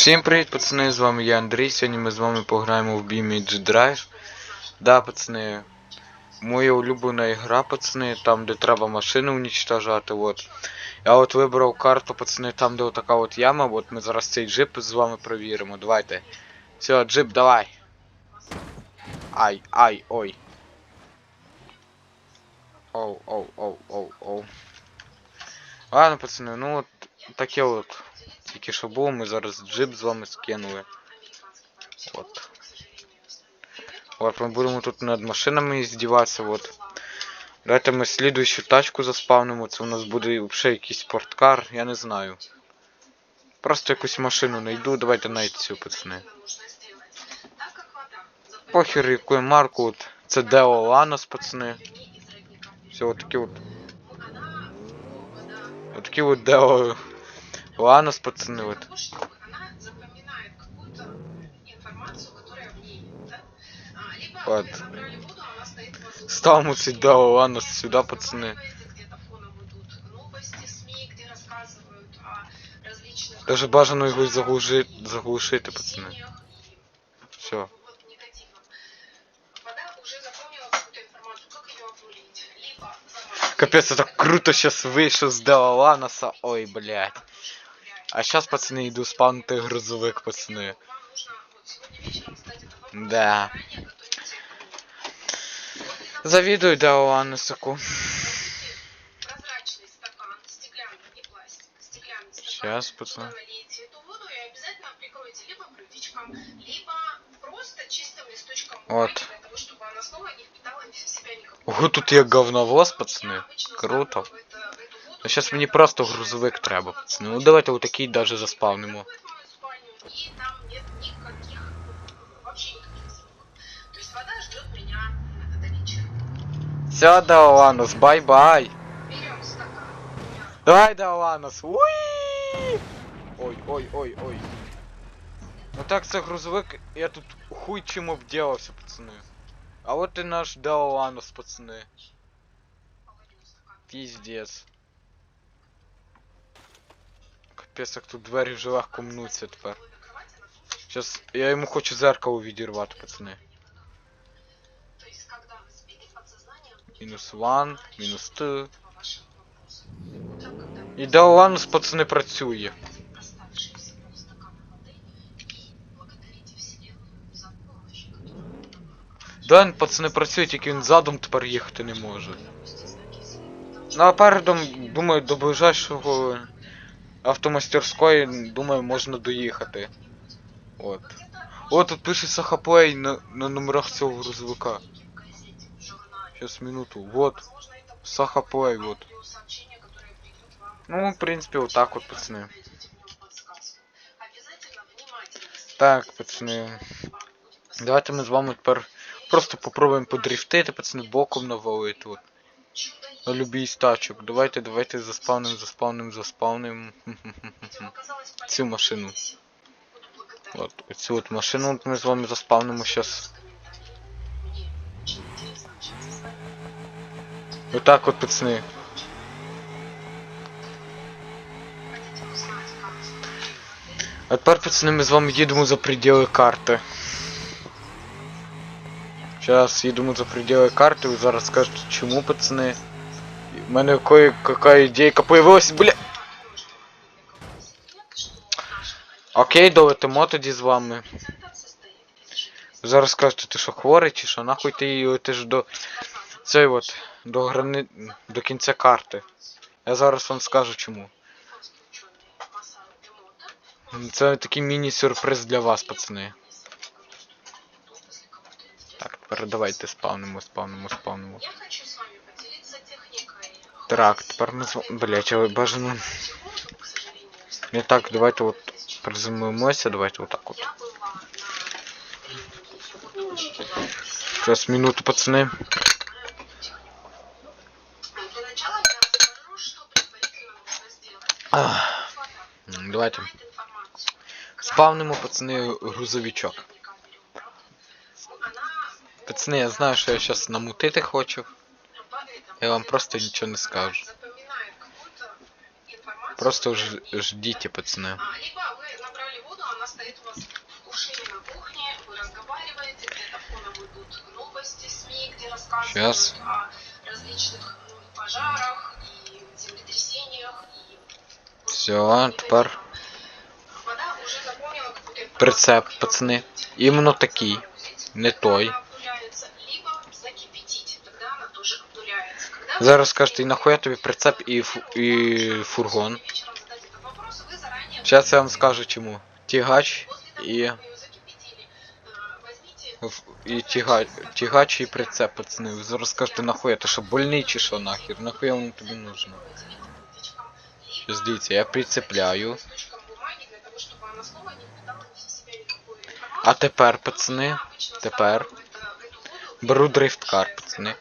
Всім привіт, пацани, з вами я Андрій. Сьогодні ми з вами пограємо в Beamage Drive. Да, пацани, моя улюблена гра, пацани, там де треба машини уничтожати, от. Я от вибрав карту, пацани, там де отака от яма, от ми зараз цей джип з вами провіримо. Давайте. Все, джип, давай. Ай, ай, ой. Оу, оу, оу, оу, оу. Ладно, пацани, ну от таке от. Тільки що було, ми зараз джип з вами скинули. От. Ми будемо тут над машинами здіватися, от. Давайте ми слідуючу тачку заспавнимо, це у нас буде взагалі якийсь спорткар, я не знаю. Просто якусь машину знайду, давайте навіть цю, пацани. Похер яку марку, от. Це Део Ланос, пацани. Все, от такі от. От такі от Део Ланос, пацани, от. Вот. Ставимо цей Део Ланос сюди, пацани. Даже бажано його заглушити, заглушити, пацани. Все. Капец, это круто сейчас вийшов з Део Ланоса. Ой, блядь. А сейчас, пацаны, иду спавнити грузовик, пацаны. Да. Завидую Део Ланосаку. Сейчас, пацаны. Вот. Ого, тут є говновоз, пацани. Круто. Ну сейчас мені просто грузовик треба, пацани. Ну давайте отакий даже заспавнимо. Все, Даоланос, бай-бай. Давай, Даоланос. Уи! Ой, ой, ой, ой. Ну так, це грузовик, я тут хуй чим обділався, пацани. А вот и наш Даоланос, пацаны. Пиздец. Капець, тут двері вже легко мнуться тепер. Сейчас я йому хочу зеркало відірвати, пацани. Мінус ван, мінус т. І Даоланос, пацани, працює. Да, він, пацани, працює, тільки він задом тепер їхати не може. Ну а передом, думаю, до ближайшого автомастерської, думаю, можна доїхати. От. О, тут пишеться хаплей на, на номерах цього грузовика. Сейчас минуту. Вот. Сахаплей, вот. Ну, в принципе, вот так вот, пацаны. Так, пацаны. Давайте ми з вами тепер просто попробуємо подрифтити, пацани, боком навалити от. Любій з. Давайте, давайте заспавним, заспавним, заспавним. Цю машину. От, цю от машину от ми з вами заспавнимо зараз. Отак от, пацани. А тепер, пацани, ми з вами їдемо за пределы карти. Сейчас їдемо за пределы карты, ви зараз скажете, чому, пацани. У мене кое какая ідейка появилась, бля. Окей, долетимо тоді з вами. Зараз скажете, ти що хворий чи що? Нахуй ти її летиш до. Цей от. До грани... до кінця карти. Я зараз вам скажу чому. Це такий міні-сюрприз для вас, пацани. Так, тепер давайте спавнимо, спавнимо, спавнимо. Так, тепер ми з вами... Блять, але бажано. Не так, давайте от приземлимося, давайте отак от. Сейчас минуту, пацаны. Ах. М, Давайте. Спавнимо, пацани, грузовичок. Пацани, я знаю, що я зараз намутити хочу. Я вам просто нічого не скажу. Просто ж ждите, пацаны. Либо вы набрали воду, она стоит у вас в кушине на кухне, вы разговариваете, где-то фоном новости СМИ, где рассказывают Сейчас. Все, тепер. Вода уже наповнила какую-то Прицеп, пацаны. Именно такий. Не той она обнуляется, либо закипятить, тогда она тоже обнуляется. Когда вы Зараз скажете, і закипели нахуя воду, тобі прицеп і, фу- і фургон? вечером задать этот вопрос, вы заранее Зараз я вам будете скажу чому. Тягач После того, і, как вы её закипятили, э, возьмите в- і тягач, тягач і прицеп, пацани. Ви зараз скажете, нахуя, ти що больний чи що нахер? Нахуя воно тобі нужно? Щас дивіться, я прицепляю. А тепер, пацани, тепер беру дрифткар, пацани.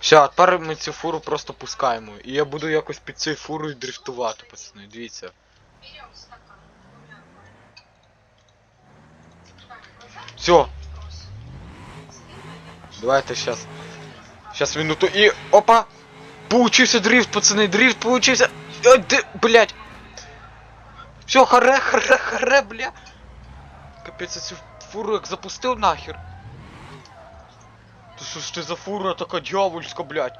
Все, тепер ми цю фуру просто пускаємо. І я буду якось під цією фурою дрифтувати, пацани. Дивіться. Все, давайте сейчас. Сейчас минуту и... Опа! Получился дрифт, пацаны, дрифт получился. Ты, блядь. Все, харе, харе, харе, бля. Капець, я цю фуру як запустив нахер. Та що ж ти за фура така дьявольська, блядь?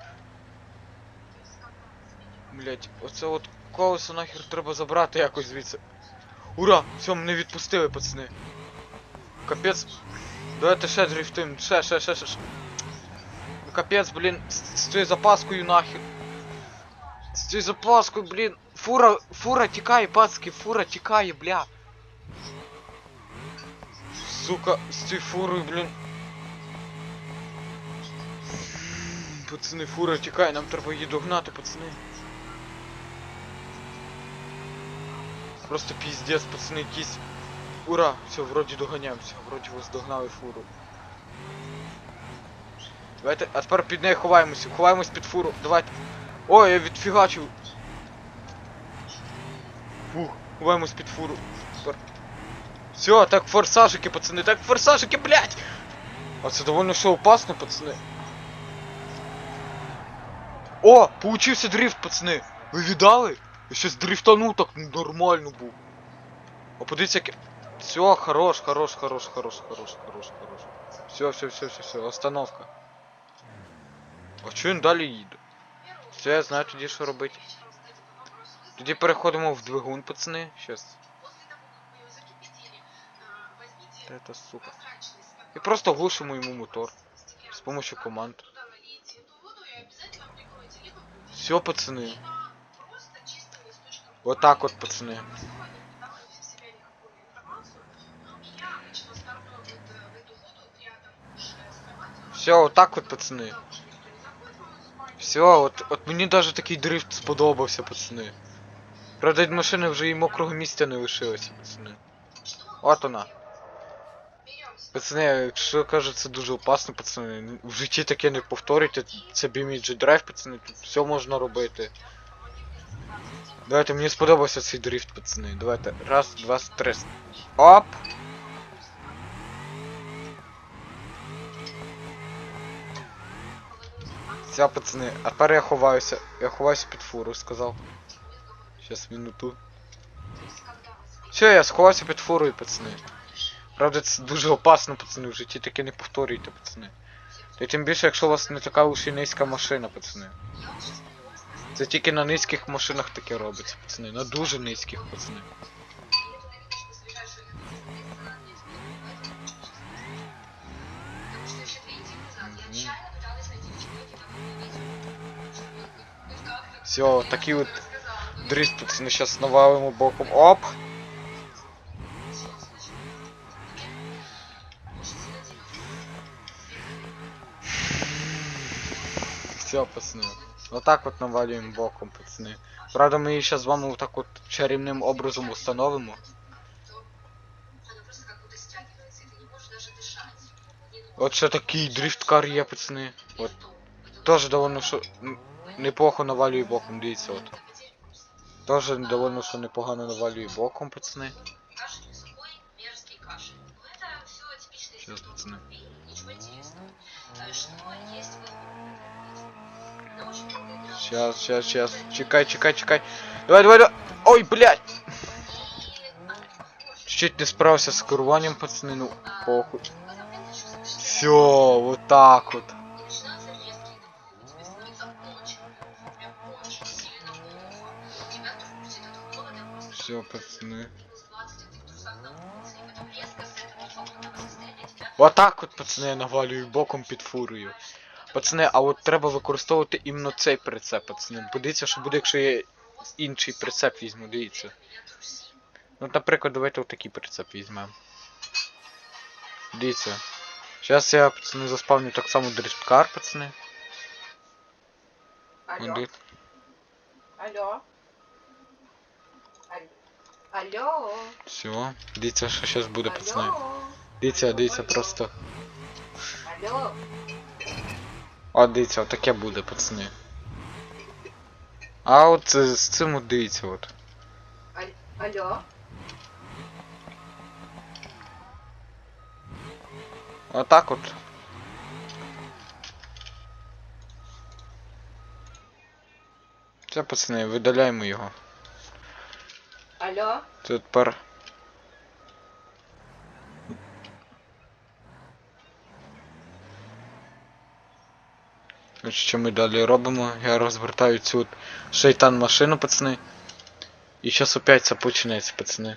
Блядь, оце от колесо нахер треба забрати якось звідси. Ура! Все, мене відпустили, пацани. Капець. Давайте ще дрифтуємо. Ще, ще, ще, ще. ще. Капець, блін, з цією запаскою нахер. З цією запаскою, блін. Фура, фура тікає, пацки, фура тікає, бля. Сука, з цією фурою, блін. Пацани, фура тікає, нам треба її догнати, пацани. Просто пиздец, пацани, якісь. Ура! Все, вроді доганяємося, вроді вас догнали фуру. Давайте, а тепер під нею ховаємося, ховаємось під фуру, давайте. Ой, я відфігачив. Фух, ховаємось під фуру. Тепер. Все, так форсажики, пацани, так форсажики, блядь! А це довольно все опасно, пацани. О, получився дрифт, пацани. Ви віддали? Я щось дрифтанув так нормально був. О, подивіться, яке... Все, хорош, хорош, хорош, хорош, хорош, хорош, хорош. Все, все, все, все, все, остановка. А чого він далі їде? Все, я знаю тоді, що робити. Тоді переходимо в двигун, пацани. Щас. Та это сука. І просто глушимо йому мотор. З помощью команд. Все, пацани. Вот так вот, пацаны. Все, вот так вот, пацаны. Все, от, от мені даже такий дрифт сподобався, пацани. Правда, від машини вже і мокрого місця не лишилося, пацани. От вона. Пацани, якщо кажуть, це дуже опасно, пацани. В житті таке не повторюйте. Це BMG Drive, пацани, тут все можна робити. Давайте, мені сподобався цей дрифт, пацани. Давайте. Раз, два, три. Оп! Все, пацани, а тепер я ховаюся. Я ховаюся під фуру, сказав. Щас минуту. Все, я сховався під фурою, пацани. Правда, це дуже опасно, пацани, в житті таке не повторюйте, пацани. Та тим більше, якщо у вас не така уж і низька машина, пацани. Це тільки на низьких машинах таке робиться, пацани. На дуже низьких, пацани. Все, такий от дрифт, пацани, зараз навалимо боком. Оп! Все, пацани. Отак от навалюємо боком, пацани. Правда, ми її зараз з вами отак от чарівним образом установимо. От ще такий дрифткар є, пацани. От. Тоже довольно м, Неплохо навалює боком, дивіться от. Тоже довольно що непогано навалює боком, пацани. Сейчас, пацаны. Сейчас, сейчас, сейчас. Чекай, чекай, чекай. Давай, давай, давай. Ой, блядь. Чуть не справився з керуванням, пацани, ну похуй. Все, вот так вот. Все, пацаны. Вот так от, пацани, я навалюю боком під фурою. Пацани, а от треба використовувати іменно цей прицеп, пацани. Подивіться, що буде, якщо я інший прицеп візьму, дивіться. Ну, наприклад, давайте отакий прицеп візьмемо. Дивіться. Зараз я, пацани, заспавню так само дрифткар, пацани. Алло, Один. алло. Алло. Все. Дивіться, що зараз буде, пацани. Дивіться, дивіться, просто. Алло. О, дивіться, отаке буде, пацани. А от з цим от дивіться, от. Алло. Отак от. Все, пацани, видаляємо його. Алло. Тепер. Ось Що ми далі робимо? Я розвертаю цю шейтан машину, пацани. І зараз опять це почнеться, пацани.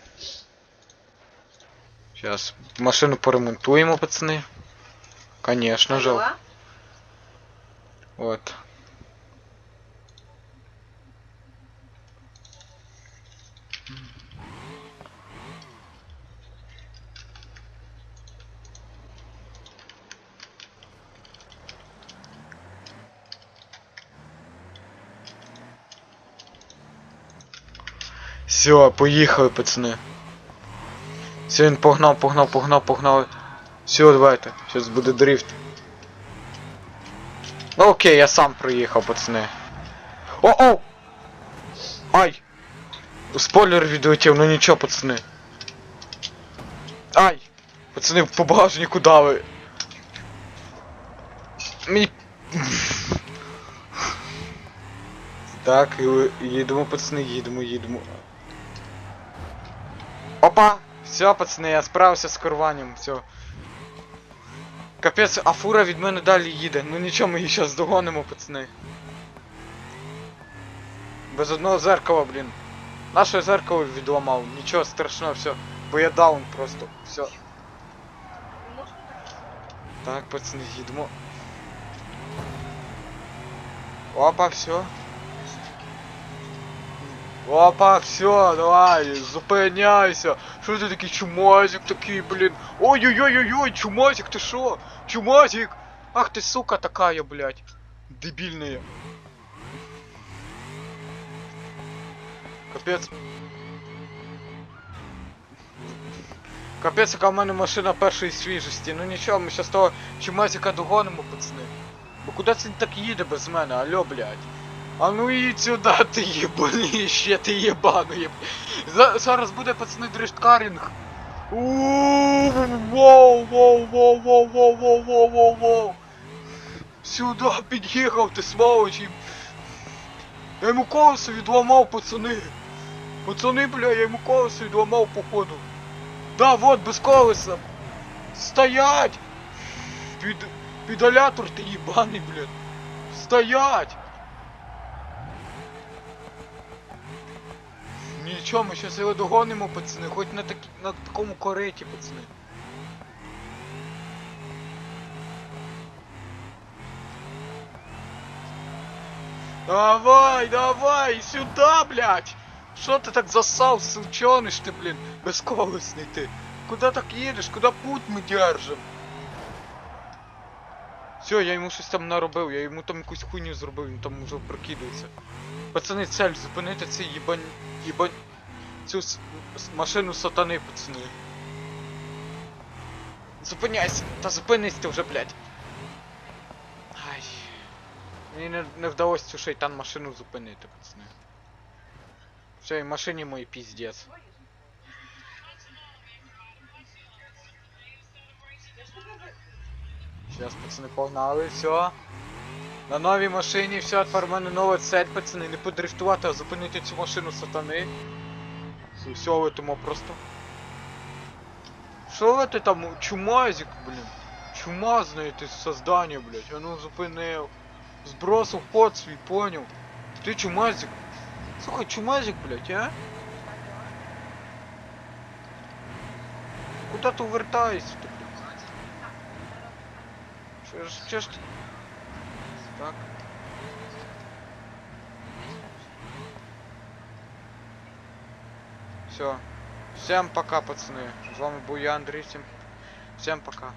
Зараз машину поремонтуємо, пацани. Конечно же. От. Все, поїхали, пацани. Все, він погнав, погнав, погнав, погнав. Все, давайте. Зараз буде дрифт. Ну окей, я сам проїхав, пацани. О-о! Ай! Спойлер відлетів, ну нічого, пацани. Ай! Пацани, по багажнику дали. Мені... Так, їдемо, пацани, їдемо, їдемо. Опа! Все, пацани, я справився з керуванням, все. Капець, а фура від мене далі їде. Ну нічого, ми її зараз догонимо, пацани. Без одного зеркала, блін. Наше зеркало відламав, нічого страшного, все. Бо я даун просто. Все. Так, пацани, їдемо. Опа, все. Опа, все, давай, зупиняйся. Що ти такий чумазик такий, блін? Ой-ой-ой-ой-ой, чумазик, ти що? Чумазик! Ах ты сука такая, блядь. Дебильная. Капець. Капець, яка в мене машина першої свіжості. Ну нічого, ми щас того чумазика догонимо, пацани. Бо куди він так їде без мене, алло, блядь. А ну їдь сюди, ти єбанище, ти єбаний. За- Зараз буде, пацани, дрифткарінг. Воу, воу, воу, воу, воу, воу, воу, воу, воу. Сюди під'їхав, ти сволочь. і- Я йому колесо відламав, пацани. Пацани, бля, я йому колесо відламав, походу. Да, вот, без колеса. Стоять! Під... Педалятор ти їбаний, блядь. Стоять! Нічого, ми щас його догонимо, пацани, хоч на, такі, на такому кориті, пацани. Давай, давай, сюда, блядь! Що ти так засал, сучониш ти, блін, безколесний ти? Куда так їдеш? Куда путь ми держим? Все, я йому щось там наробив, я йому там якусь хуйню зробив, він там уже прокидується. Пацани, цель, зупинити цей їбань... їбань... Цю машину сатани, пацани. Зупиняйся! Та зупинись ти вже, блядь. Ай. Мені не, не вдалося цю шейтан машину зупинити, пацани. Все, і машині мої піздец. Сейчас, пацани, погнали, все. На новій машині, все, тепер в мене нова цель, пацани, не подрифтувати, а зупинити цю машину сатани. Все, летимо просто. Що ти там, чумазик, блін? Чумазне ти создання, блядь. А ну зупинив. Збросив ход свій, поняв. Ти чумазик. Слухай, чумазик, блядь, а? Куда ти увертаєшся ти, блядь? Що ж, що ж ти? Так. Все. Всем пока, пацаны. З вами був я, Андрій. Всім, Всем пока.